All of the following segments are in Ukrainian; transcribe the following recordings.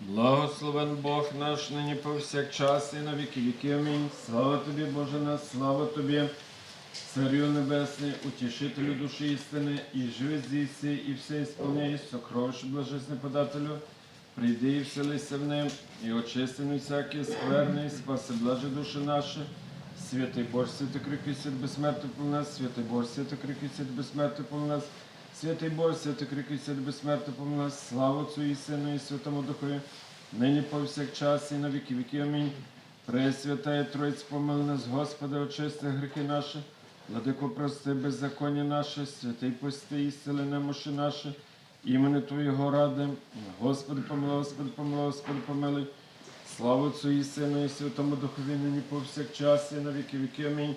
Благословен Бог наш нині повсякчас і на віки віки. Амінь. Слава тобі, Боже наш, слава тобі, Царю Небесний, утішителю душі істини, і живи здійси, і все ісполняй, сокровище блажесне подателю. Прийди і вселися в ним, і очисти від всякі скверни, і спаси блаже душі наші. Святий Боже, святий крикий свят безсмертний по нас, святий Боже, святий крикий свят безсмертний по нас, святий Боже, святий крикий свят безсмертний по нас, слава Отцю і Сину, і Святому Духові, нині повсякчас і на віки віки. Амінь. Пресвятая Троїць, помили нас, Господи, очисти гріхи наші, владико прости беззаконня наше, святий пости, і сили немощі наші, імени Твоєго ради. Господи, помилуй, Господи, помилуй, Господи, помилуй. Слава Отцю і Сину, і Святому Духові, нині повсякчас, і на віки віки. Амінь.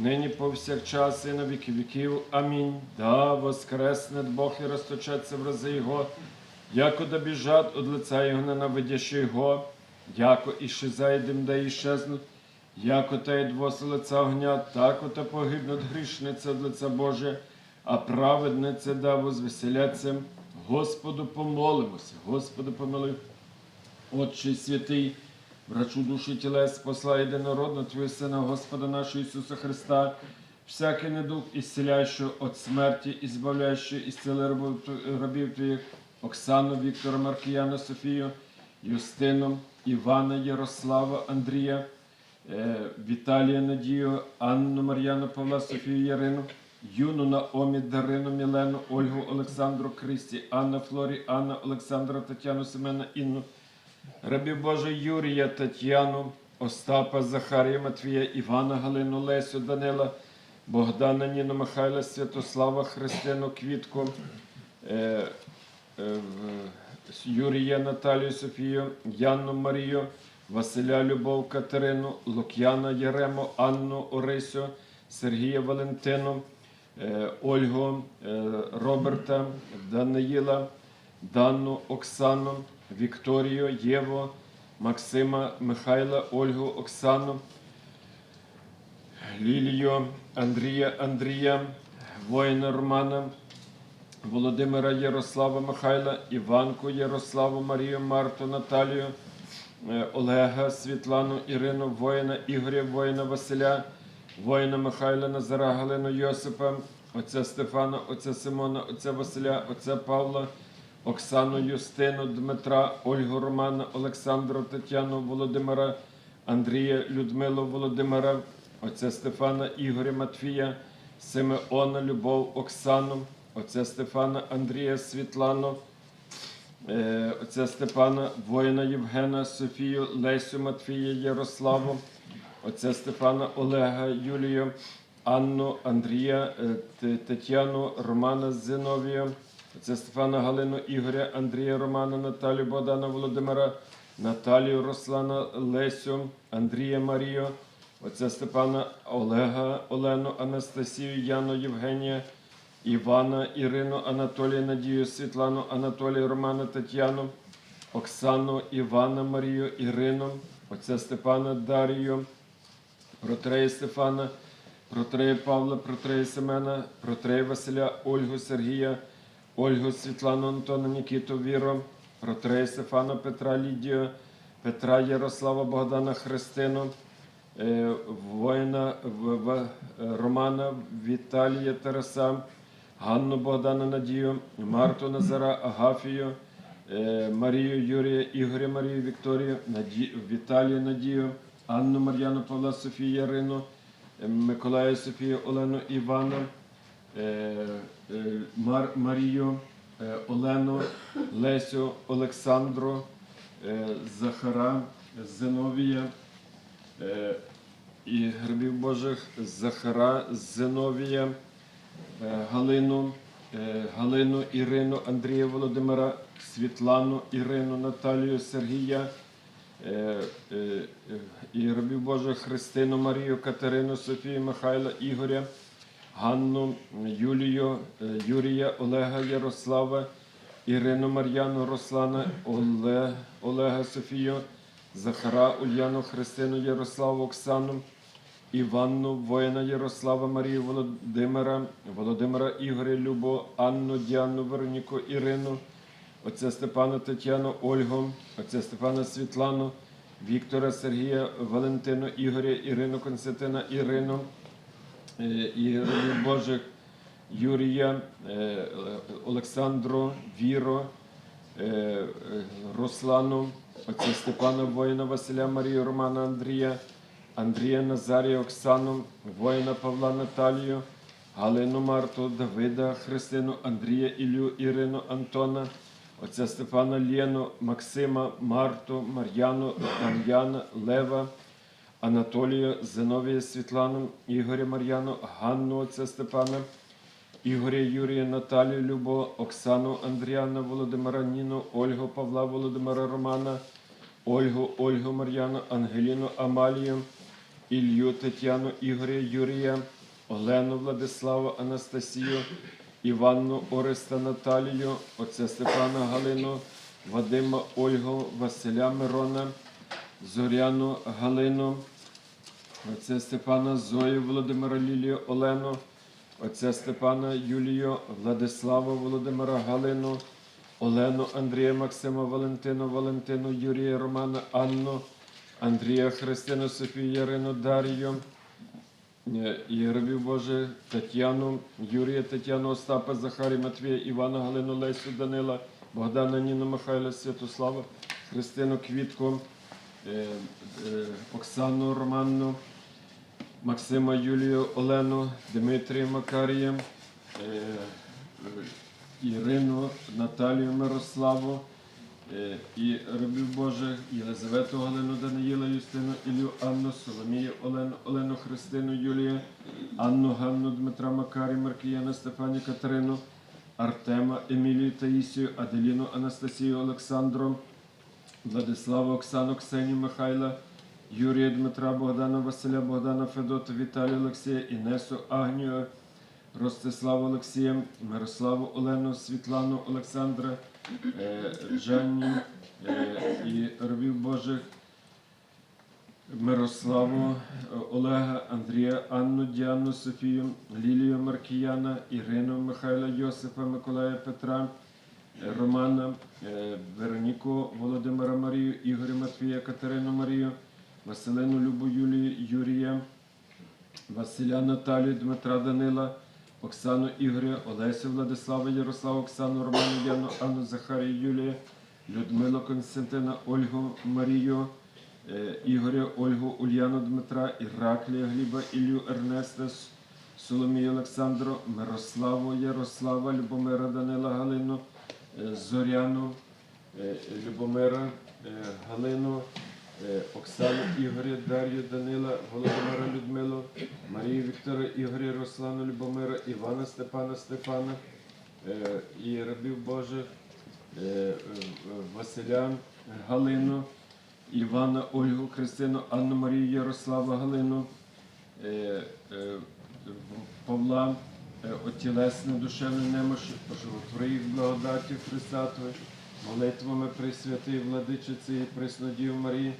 нині повсякчас, і на віки віків. Амінь. Да воскресне Бог і розточаться в рази Його, яко да біжать од лиця Його ненавидящі Його, яко і зайдем, да іщезнуть, яко та й двоси лиця огня, так ота погибнуть грішниця від лиця Боже, а праведниця да возвеселяться. Господу помолимося, Господу помилуй. Отче святий, врачу душі тілес, посла єдинородно Твого Сина, Господа нашого Ісуса Христа, всякий недух, ісціляючи від смерті, і збавляючи, рабів Тв- рабів Твоїх, Оксану, Віктора, Маркіяна, Софію, Юстину, Івана, Ярослава, Андрія, е, Віталія Надію, Анну, Мар'яну, Павла, Софію, Ярину, Юну, Наомі, Дарину, Мілену, Ольгу, Олександру, Кристі, Анна, Флорі, Анна, Олександра, Тетяну, Семена, Інну, Рабів Божий Юрія, Тетяну, Остапа, Захарія, Матвія, Івана, Галину, Лесю, Данила, Богдана, Ніну, Михайла, Святослава, Христину, Квітку, е, е, Юрія, Наталію, Софію, Яну, Марію, Василя, Любов, Катерину, Лук'яна, Ярему, Анну, Орисю, Сергія, Валентину, е, Ольгу, е, Роберта, Даниїла, Данну, Оксану, Вікторію, Єву, Максима, Михайла, Ольгу, Оксану, Лілію, Андрія, Андрія, воїна Романа, Володимира Ярослава Михайла, Іванку Ярославу, Марію, Марту, Наталію, е, Олега, Світлану, Ірину, воїна Ігоря, воїна Василя, воїна Михайла, Назара, Галину Йосипа, отця Стефана, отця Симона, отця Василя, отця Павла, Оксану Юстину, Дмитра, Ольгу Романа, Олександру, Тетяну, Володимира, Андрія, Людмилу, Володимира, отця Стефана, Ігоря Матвія, Симеона, Любов, Оксану, отця Стефана, Андрія, Світлану, е, отця Степана, воїна Євгена, Софію, Лесю, Матвія, Ярославу, отця Стефана, Олега, Юлію, Анну, Андрія, е, Тетяну, Романа Зиновію, отця Стефана, Галину, Ігоря, Андрія, Романа, Наталію, Богдана, Володимира, Наталію, Руслана, Лесю, Андрія, Марію, отця Степана, Олега, Олену, Анастасію, Яну, Євгенія, Івана, Ірину, Анатолія, Надію, Світлану, Анатолія, Романа, Тетяну, Оксану, Івана, Марію, Ірину, отця Степана, Дарію, протрея Стефана, протрея Павла, протрея Семена, протрея Василя, Ольгу Сергія, Ольгу Світлану, Антона, Нікіту, Віру, протрея Стефана, Петра, Лідію, Петра, Ярослава, Богдана, Христину, е, воїна Романа, Віталія Тараса, Ганну Богдана Надію, Марту Назара, Агафію, е, Марію Юрія, Ігоря Марію, Вікторію, Віталію Надію, Анну Мар'яну Павла Софію Ярину, е, Миколая Софію Олену Івана, Мар... Марію, е, Олену, Лесю, Олександру, е, Захара, Зиновія, е, і грибів Божих Захара, Зиновія, е, Галину, е, Галину, Ірину, Андрія Володимира, Світлану, Ірину, Наталію, Сергія, е, е, е, і робів Божих Христину, Марію, Катерину, Софію, Михайла, Ігоря, Ганну, Юлію, е, Юрія, Олега, Ярослава, Ірину, Мар'яну, Руслана, Оле, Олега, Софію, Захара, Ульяну, Христину, Ярославу, Оксану, Іванну, воїна Ярослава, Марію, Володимира, Володимира Ігоря, Любо, Анну, Діану, Вероніку, Ірину, отця Степана Тетяну, Ольгу, отця Степана Світлану, Віктора, Сергія, Валентину, Ігоря, Ірину, Константина, Ірину, і рабів Божих Юрія, е, Олександру, Віро, е, е, Руслану, отця Степана, воїна Василя, Марію, Романа, Андрія, Андрія Назарія, Оксану, воїна Павла Наталію, Галину Марту, Давида, Христину, Андрія, Ілю, Ірину, Антона, отця Стефана Лену, Максима, Марту, Мар'яну, Дам'яна, Лева, Анатолія, Зиновія, Світлану, Ігоря Мар'яну, Ганну, отця Степана, Ігоря Юрія, Наталію, Любо, Оксану, Андріана, Володимира, Ніну, Ольгу, Павла, Володимира, Романа, Ольгу, Ольгу, Мар'яну, Ангеліну, Амалію, Ілью, Тетяну, Ігоря, Юрія, Олену, Владиславу, Анастасію, Іванну, Ореста, Наталію, отця Степана, Галину, Вадима, Ольгу, Василя, Мирона, Зоряну, Галину, отця Степана, Зою, Володимира, Лілію, Олену, отця Степана, Юлію, Владислава, Володимира, Галину, Олену, Андрія, Максима, Валентину, Валентину, Юрія, Романа, Анну, Андрія, Христину, Софію, Ярину, Дар'ю, е, Боже, Тетяну, Юрія, Тетяну, Остапа, Захарі, Матвія, Івана, Галину, Лесю, Данила, Богдана, Ніну, Михайла, Святослава, Христину, Квітку, е, е, Оксану, Романну, Максима, Юлію, Олену, Дмитрія, Макарія, е, Ірину, Наталію, Мирославу, е, і рабів Божих, Єлизавету, Галину, Даниїла, Юстину, Ілю, Анну, Соломію, Олену, Олену, Христину, Юлію, Анну, Ганну, Дмитра, Макарі, Маркіяна, Стефані, Катерину, Артема, Емілію, Таїсію, Аделіну, Анастасію, Олександру, Владислава, Оксану, Ксенію, Михайла, Юрія Дмитра, Богдана, Василя, Богдана, Федота, Віталія, Олексія, Інесу, Агнію, Ростиславу, Олексія, Мирославу, Олену, Світлану, Олександра, е, Жанні е, і робів Божих, Мирославу, е, Олега, Андрія, Анну, Діану, Софію, Лілію, Маркіяна, Ірину, Михайла, Йосипа, Миколая, Петра, Романа, Вероніку, Володимира Марію, Ігоря Матвія, Катерину Марію, Василину Любу Юлію, Юрія, Василя Наталію, Дмитра Данила, Оксану Ігоря, Олесю Владислава, Ярослава, Оксану, Роману Яну, Анну Захарію, Юлію, Людмилу Константина, Ольгу Марію, е, Ігоря, Ольгу, Ульяну Дмитра, Іраклія, Гліба, Ілью, Ернеста, Соломію Олександру, Мирославу, Ярослава, Любомира Данила, Галину, е, Зоряну, е, Любомира, Галину, Оксану Ігоря, Дар'ю Данила, Володимира Людмилу, Марію Віктора Ігоря, Руслану Любомира, Івана Степана Степана е, і рабів Божих, е, е, Василя Галину, Івана Ольгу Христину, Анну Марію Ярослава Галину, е, е, Павла, е, отілесне душевне немощі, поживотвори їх благодаті Христа Твої, молитвами Пресвятої Владичиці і Преснодів Марії,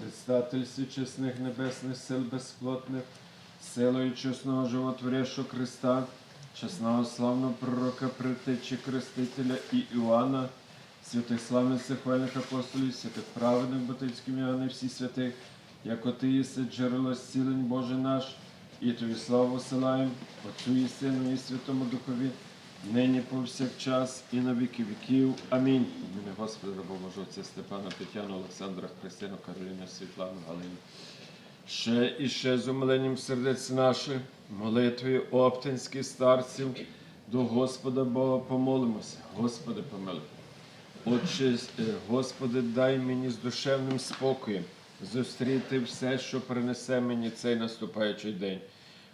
предстательстві чесних небесних сил безплотних, силою чесного животворящого Христа, чесного славного пророка, притечі Крестителя і Іоанна, святих славних хвальних апостолів, святих праведних батьківських ім'ян і всіх святих, як ти єси джерело зцілень Боже наш, і тобі славу силаєм, Отцю і Сину, і Святому Духові, нині повсякчас і на віки віків. Амінь. Мене Господи, отця Степана, Тетяну, Олександра, Христину, Кароліну, Світлану, Галину. Ще і ще з умиленням сердець наших, молитвою оптинських старців, до Господа Бога помолимося. Господи, помилуй. Отче, е, Господи, дай мені з душевним спокоєм зустріти все, що принесе мені цей наступаючий день.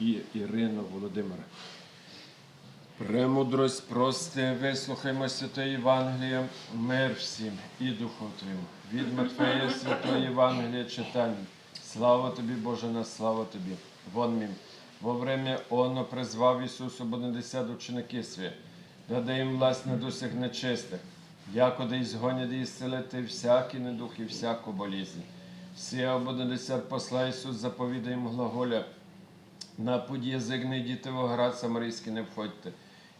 і Ірину Володимира. Премудрость прости, вислухаймо святої Євангелія, мир всім і Духу Твоєму. Від Матфея святої Євангелія читання. Слава тобі, Боже, на слава тобі. Вон мім. Во время оно призвав Ісус ободнадесят ученики свої, даде їм власть на дусях нечистих, якоди згонять і зцелити всякий недух і всяку болізнь. Всі ободнадесят посла Ісус заповідає їм глаголя, на путь язик не йдіте в град Самарійський не входьте.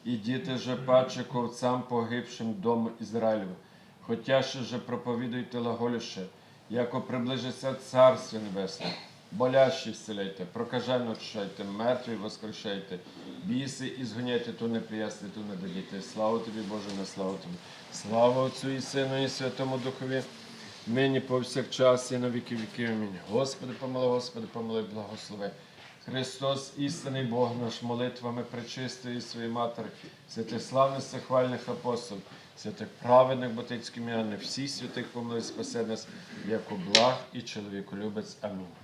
Ідіте же паче ковцам погибшим дому Ізраїлю. Хотя ще же проповідуйте лаголіше, яко приближиться Царство Небесне. Болящі зціляйте, прокажено очищайте, мертві воскрешайте, біси і згоняйте, то не приясти, то не дадіте. Слава тобі, Боже, на славу тобі. Слава Отцю і Сину, і Святому Духові, нині повсякчас і на віки віки. Амінь. Господи, помилуй, Господи, помилуй, благослови. Христос, істинний Бог наш, молитвами пречистої своєї матері, святих славних захвальних апостол, святих праведних ботицьких м'яни, всіх святих помилуй, спасе нас, як благ і чоловіколюбець. Амінь.